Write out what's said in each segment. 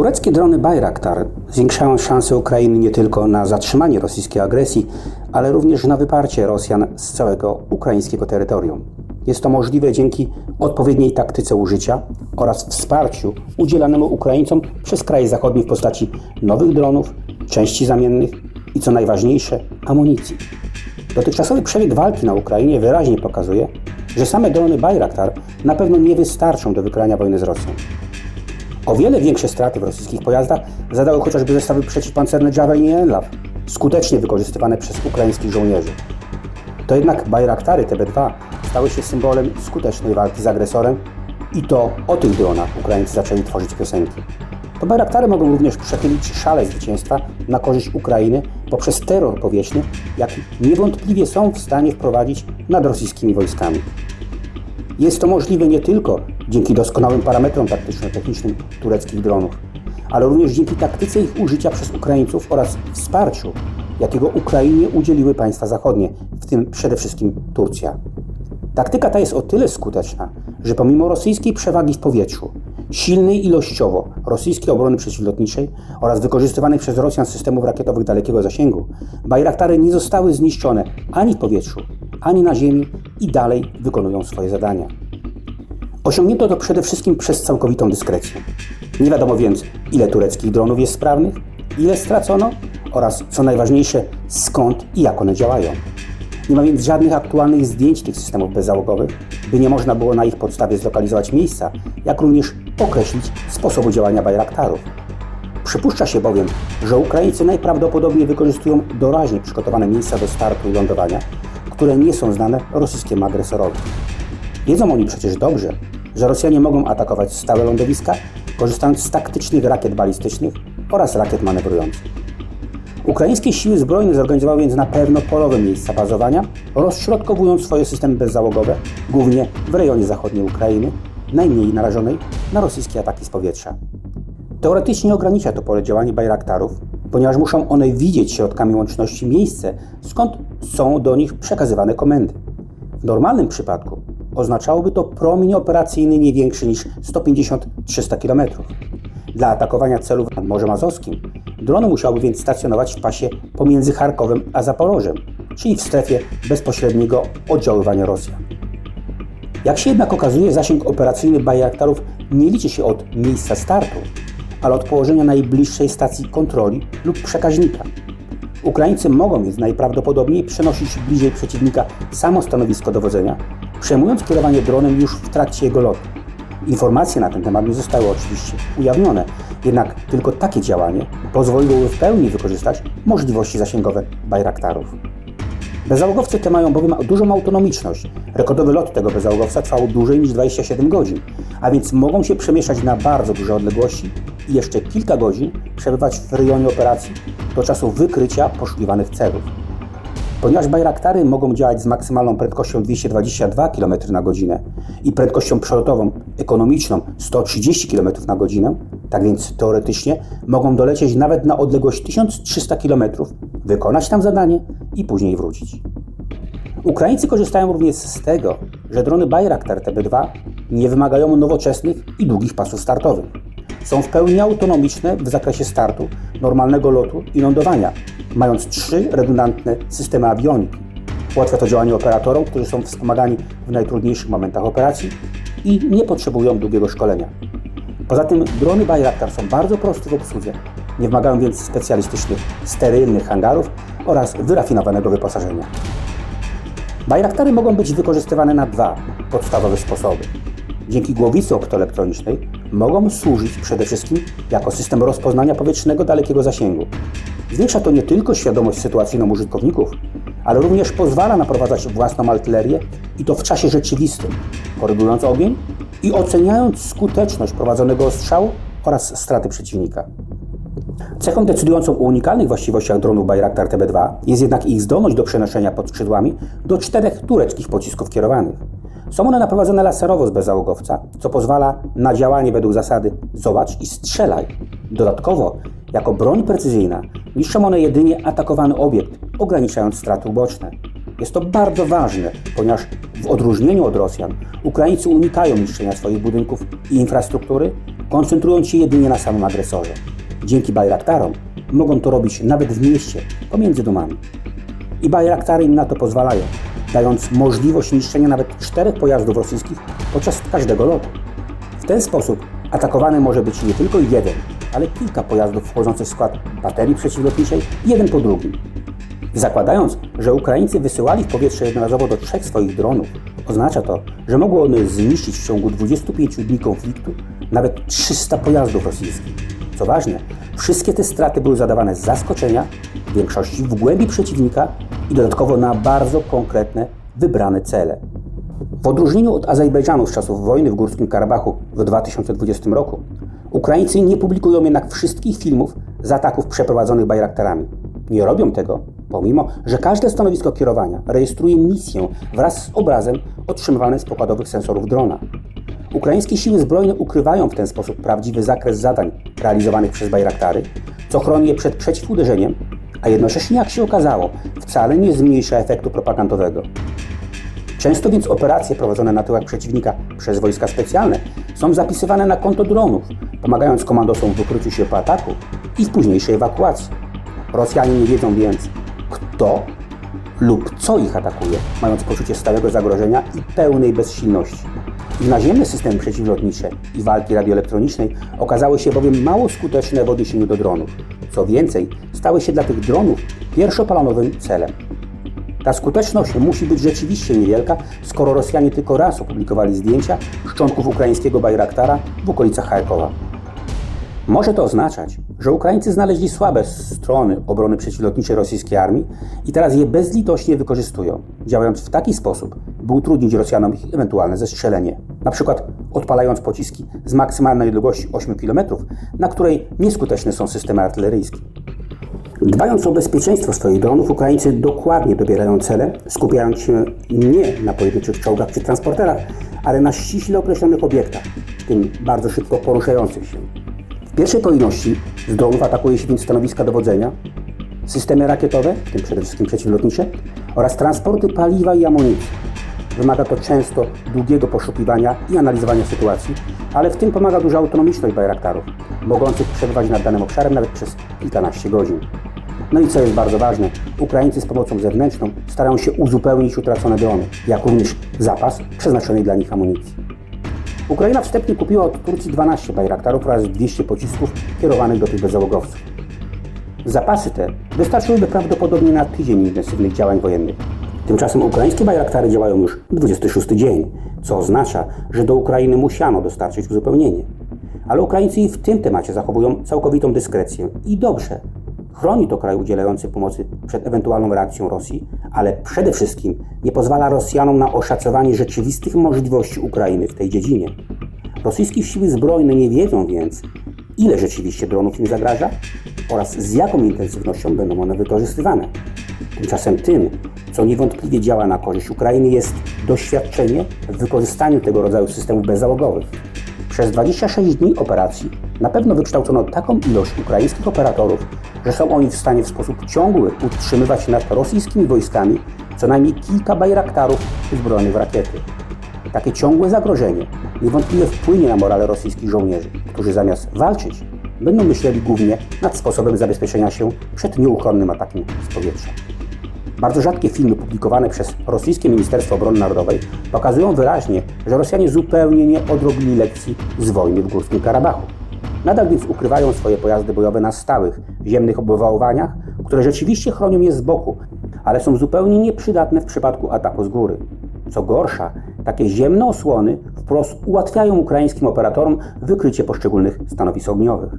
Tureckie drony Bayraktar zwiększają szanse Ukrainy nie tylko na zatrzymanie rosyjskiej agresji, ale również na wyparcie Rosjan z całego ukraińskiego terytorium. Jest to możliwe dzięki odpowiedniej taktyce użycia oraz wsparciu udzielanemu Ukraińcom przez kraje zachodnie w postaci nowych dronów, części zamiennych i co najważniejsze amunicji. Dotychczasowy przebieg walki na Ukrainie wyraźnie pokazuje, że same drony Bayraktar na pewno nie wystarczą do wygrania wojny z Rosją. O wiele większe straty w rosyjskich pojazdach zadały chociażby zestawy przeciwpancerne Javelin i Enlaw, skutecznie wykorzystywane przez ukraińskich żołnierzy. To jednak Bayraktary TB2 stały się symbolem skutecznej walki z agresorem i to o tych dronach Ukraińcy zaczęli tworzyć piosenki. To Bayraktary mogą również przechylić szale zwycięstwa na korzyść Ukrainy poprzez terror powietrzny, jaki niewątpliwie są w stanie wprowadzić nad rosyjskimi wojskami. Jest to możliwe nie tylko dzięki doskonałym parametrom taktyczno-technicznym tureckich dronów, ale również dzięki taktyce ich użycia przez Ukraińców oraz wsparciu, jakiego Ukrainie udzieliły państwa zachodnie, w tym przede wszystkim Turcja. Taktyka ta jest o tyle skuteczna, że pomimo rosyjskiej przewagi w powietrzu, silnej ilościowo rosyjskiej obrony przeciwlotniczej oraz wykorzystywanych przez Rosjan systemów rakietowych dalekiego zasięgu, Bajraktary nie zostały zniszczone ani w powietrzu, ani na ziemi i dalej wykonują swoje zadania. Osiągnięto to przede wszystkim przez całkowitą dyskrecję. Nie wiadomo więc, ile tureckich dronów jest sprawnych, ile stracono oraz, co najważniejsze, skąd i jak one działają. Nie ma więc żadnych aktualnych zdjęć tych systemów bezzałogowych, by nie można było na ich podstawie zlokalizować miejsca, jak również określić sposobu działania Bajraktarów. Przypuszcza się bowiem, że Ukraińcy najprawdopodobniej wykorzystują doraźnie przygotowane miejsca do startu i lądowania, które nie są znane rosyjskiemu agresorowi. Wiedzą oni przecież dobrze, że Rosjanie mogą atakować stałe lądowiska, korzystając z taktycznych rakiet balistycznych oraz rakiet manewrujących. Ukraińskie siły zbrojne zorganizowały więc na pewno polowe miejsca bazowania, rozśrodkowując swoje systemy bezzałogowe, głównie w rejonie zachodniej Ukrainy, najmniej narażonej na rosyjskie ataki z powietrza. Teoretycznie ogranicza to pole działania Bajraktarów, ponieważ muszą one widzieć środkami łączności miejsce, skąd są do nich przekazywane komendy. W normalnym przypadku oznaczałoby to promień operacyjny nie większy niż 150-300 km. Dla atakowania celów nad Morzem Azowskim drony musiały więc stacjonować w pasie pomiędzy Charkowem a Zaporożem, czyli w strefie bezpośredniego oddziaływania Rosjan. Jak się jednak okazuje, zasięg operacyjny Bayraktarów nie liczy się od miejsca startu, ale od położenia najbliższej stacji kontroli lub przekaźnika. Ukraińcy mogą więc najprawdopodobniej przenosić bliżej przeciwnika samo stanowisko dowodzenia, przejmując kierowanie dronem już w trakcie jego lotu. Informacje na ten temat nie zostały oczywiście ujawnione, jednak tylko takie działanie pozwoliłoby w pełni wykorzystać możliwości zasięgowe Bayraktarów. Bezzałogowce te mają bowiem dużą autonomiczność. Rekordowy lot tego bezzałogowca trwał dłużej niż 27 godzin, a więc mogą się przemieszczać na bardzo duże odległości i jeszcze kilka godzin przebywać w rejonie operacji do czasu wykrycia poszukiwanych celów. Ponieważ Bajraktary mogą działać z maksymalną prędkością 222 km na godzinę i prędkością przelotową ekonomiczną 130 km na godzinę, tak więc teoretycznie mogą dolecieć nawet na odległość 1300 km, wykonać tam zadanie i później wrócić. Ukraińcy korzystają również z tego, że drony Bayraktar TB2 nie wymagają nowoczesnych i długich pasów startowych. Są w pełni autonomiczne w zakresie startu, normalnego lotu i lądowania, mając trzy redundantne systemy awioniki. Ułatwia to działanie operatorom, którzy są wspomagani w najtrudniejszych momentach operacji i nie potrzebują długiego szkolenia. Poza tym drony Bayraktar są bardzo proste w obsłudze, nie wymagają więc specjalistycznych, sterylnych hangarów oraz wyrafinowanego wyposażenia. Bayraktary mogą być wykorzystywane na dwa podstawowe sposoby. Dzięki głowicy optoelektronicznej mogą służyć przede wszystkim jako system rozpoznania powietrznego dalekiego zasięgu. Zwiększa to nie tylko świadomość sytuacyjną użytkowników, ale również pozwala naprowadzać własną artylerię i to w czasie rzeczywistym, korygując ogień i oceniając skuteczność prowadzonego ostrzału oraz straty przeciwnika. Cechą decydującą o unikalnych właściwościach dronów Bayraktar TB2 jest jednak ich zdolność do przenoszenia pod skrzydłami do czterech tureckich pocisków kierowanych. Są one naprowadzone laserowo z bezzałogowca, co pozwala na działanie według zasady zobacz i strzelaj. Dodatkowo, jako broń precyzyjna, niszczą one jedynie atakowany obiekt, ograniczając straty uboczne. Jest to bardzo ważne, ponieważ w odróżnieniu od Rosjan, Ukraińcy unikają niszczenia swoich budynków i infrastruktury, koncentrując się jedynie na samym agresorze. Dzięki Bayraktarom mogą to robić nawet w mieście, pomiędzy domami. I Bayraktary im na to pozwalają, dając możliwość niszczenia nawet czterech pojazdów rosyjskich podczas każdego lotu. W ten sposób atakowany może być nie tylko jeden, ale kilka pojazdów wchodzących w skład baterii przeciwlotniczej, jeden po drugim. Zakładając, że Ukraińcy wysyłali w powietrze jednorazowo do trzech swoich dronów, oznacza to, że mogły one zniszczyć w ciągu 25 dni konfliktu nawet 300 pojazdów rosyjskich. Co ważne, wszystkie te straty były zadawane z zaskoczenia, w większości w głębi przeciwnika i dodatkowo na bardzo konkretne, wybrane cele. W odróżnieniu od Azerbejdżanu z czasów wojny w Górskim Karabachu w 2020 roku, Ukraińcy nie publikują jednak wszystkich filmów z ataków przeprowadzonych Bayraktarami. Nie robią tego, pomimo że każde stanowisko kierowania rejestruje misję wraz z obrazem otrzymywanym z pokładowych sensorów drona. Ukraińskie siły zbrojne ukrywają w ten sposób prawdziwy zakres zadań realizowanych przez Bayraktary, co chroni je przed przeciwuderzeniem, a jednocześnie, jak się okazało, wcale nie zmniejsza efektu propagandowego. Często więc operacje prowadzone na tyłach przeciwnika przez wojska specjalne są zapisywane na konto dronów, pomagając komandosom w ukryciu się po ataku i w późniejszej ewakuacji. Rosjanie nie wiedzą więc, kto lub co ich atakuje, mając poczucie stałego zagrożenia i pełnej bezsilności. Ich naziemne systemy przeciwlotnicze i walki radioelektronicznej okazały się bowiem mało skuteczne w odniesieniu do dronów. Co więcej, stały się dla tych dronów pierwszoplanowym celem. Ta skuteczność musi być rzeczywiście niewielka, skoro Rosjanie tylko raz opublikowali zdjęcia szczątków ukraińskiego Bajraktara w okolicach Charkowa. Może to oznaczać, że Ukraińcy znaleźli słabe strony obrony przeciwlotniczej rosyjskiej armii i teraz je bezlitośnie wykorzystują, działając w taki sposób, by utrudnić Rosjanom ich ewentualne zestrzelenie. Na przykład odpalając pociski z maksymalnej odległości 8 km, na której nieskuteczne są systemy artyleryjskie. Dbając o bezpieczeństwo swoich dronów, Ukraińcy dokładnie dobierają cele, skupiając się nie na pojedynczych czołgach czy transporterach, ale na ściśle określonych obiektach, w tym bardzo szybko poruszających się. Pierwszej kolejności z dronów atakuje się więc stanowiska dowodzenia, systemy rakietowe, w tym przede wszystkim przeciwlotnicze, oraz transporty paliwa i amunicji. Wymaga to często długiego poszukiwania i analizowania sytuacji, ale w tym pomaga duża autonomiczność Bayraktarów, mogących przebywać nad danym obszarem nawet przez kilkanaście godzin. No i co jest bardzo ważne, Ukraińcy z pomocą zewnętrzną starają się uzupełnić utracone drony, jak również zapas przeznaczonej dla nich amunicji. Ukraina wstępnie kupiła od Turcji 12 Bayraktarów oraz 200 pocisków kierowanych do tych bezzałogowców. Zapasy te wystarczyłyby prawdopodobnie na tydzień intensywnych działań wojennych. Tymczasem ukraińskie Bayraktary działają już 26 dzień, co oznacza, że do Ukrainy musiano dostarczyć uzupełnienie. Ale Ukraińcy i w tym temacie zachowują całkowitą dyskrecję i dobrze. Chroni to kraj udzielający pomocy przed ewentualną reakcją Rosji, ale przede wszystkim nie pozwala Rosjanom na oszacowanie rzeczywistych możliwości Ukrainy w tej dziedzinie. Rosyjskie siły zbrojne nie wiedzą więc, ile rzeczywiście dronów im zagraża oraz z jaką intensywnością będą one wykorzystywane. Tymczasem tym, co niewątpliwie działa na korzyść Ukrainy, jest doświadczenie w wykorzystaniu tego rodzaju systemów bezzałogowych. Przez 26 dni operacji na pewno wykształcono taką ilość ukraińskich operatorów, że są oni w stanie w sposób ciągły utrzymywać nad rosyjskimi wojskami co najmniej kilka bajraktarów uzbrojonych w rakiety. Takie ciągłe zagrożenie niewątpliwie wpłynie na morale rosyjskich żołnierzy, którzy zamiast walczyć, będą myśleli głównie nad sposobem zabezpieczenia się przed nieuchronnym atakiem z powietrza. Bardzo rzadkie filmy publikowane przez rosyjskie Ministerstwo Obrony Narodowej pokazują wyraźnie, że Rosjanie zupełnie nie odrobili lekcji z wojny w Górskim Karabachu. Nadal więc ukrywają swoje pojazdy bojowe na stałych, ziemnych obwałowaniach, które rzeczywiście chronią je z boku, ale są zupełnie nieprzydatne w przypadku ataku z góry. Co gorsza, takie ziemne osłony wprost ułatwiają ukraińskim operatorom wykrycie poszczególnych stanowisk ogniowych.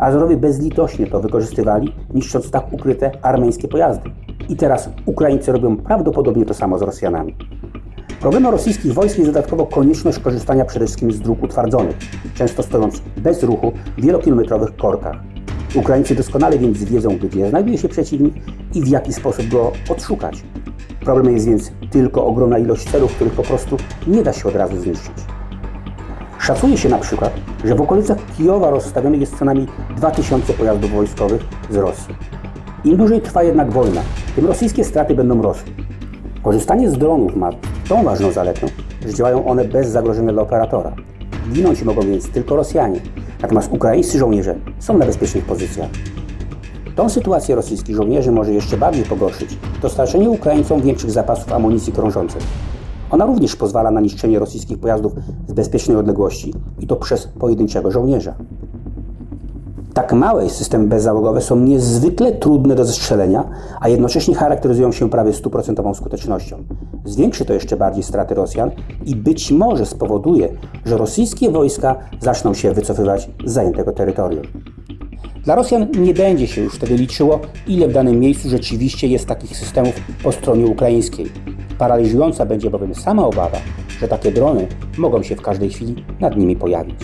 Azerowie bezlitośnie to wykorzystywali, niszcząc tak ukryte armeńskie pojazdy. I teraz Ukraińcy robią prawdopodobnie to samo z Rosjanami. Problemem rosyjskich wojsk jest dodatkowo konieczność korzystania przede wszystkim z dróg utwardzonych, często stojąc bez ruchu w wielokilometrowych korkach. Ukraińcy doskonale więc wiedzą, gdzie znajduje się przeciwnik i w jaki sposób go odszukać. Problem jest więc tylko ogromna ilość celów, których po prostu nie da się od razu zniszczyć. Szacuje się na przykład, że w okolicach Kijowa rozstawionych jest co najmniej 2000 pojazdów wojskowych z Rosji. Im dłużej trwa jednak wojna, tym rosyjskie straty będą rosły. Korzystanie z dronów ma tą ważną zaletę, że działają one bez zagrożenia dla operatora. Ginąć mogą więc tylko Rosjanie, Natomiast ukraińscy żołnierze są na bezpiecznych pozycjach. Tą sytuację rosyjskich żołnierzy może jeszcze bardziej pogorszyć dostarczenie Ukraińcom większych zapasów amunicji krążącej. Ona również pozwala na niszczenie rosyjskich pojazdów z bezpiecznej odległości i to przez pojedynczego żołnierza. Tak małe systemy bezzałogowe są niezwykle trudne do zestrzelenia, a jednocześnie charakteryzują się prawie stuprocentową skutecznością. Zwiększy to jeszcze bardziej straty Rosjan i być może spowoduje, że rosyjskie wojska zaczną się wycofywać z zajętego terytorium. Dla Rosjan nie będzie się już wtedy liczyło, ile w danym miejscu rzeczywiście jest takich systemów po stronie ukraińskiej. Paraliżująca będzie bowiem sama obawa, że takie drony mogą się w każdej chwili nad nimi pojawić.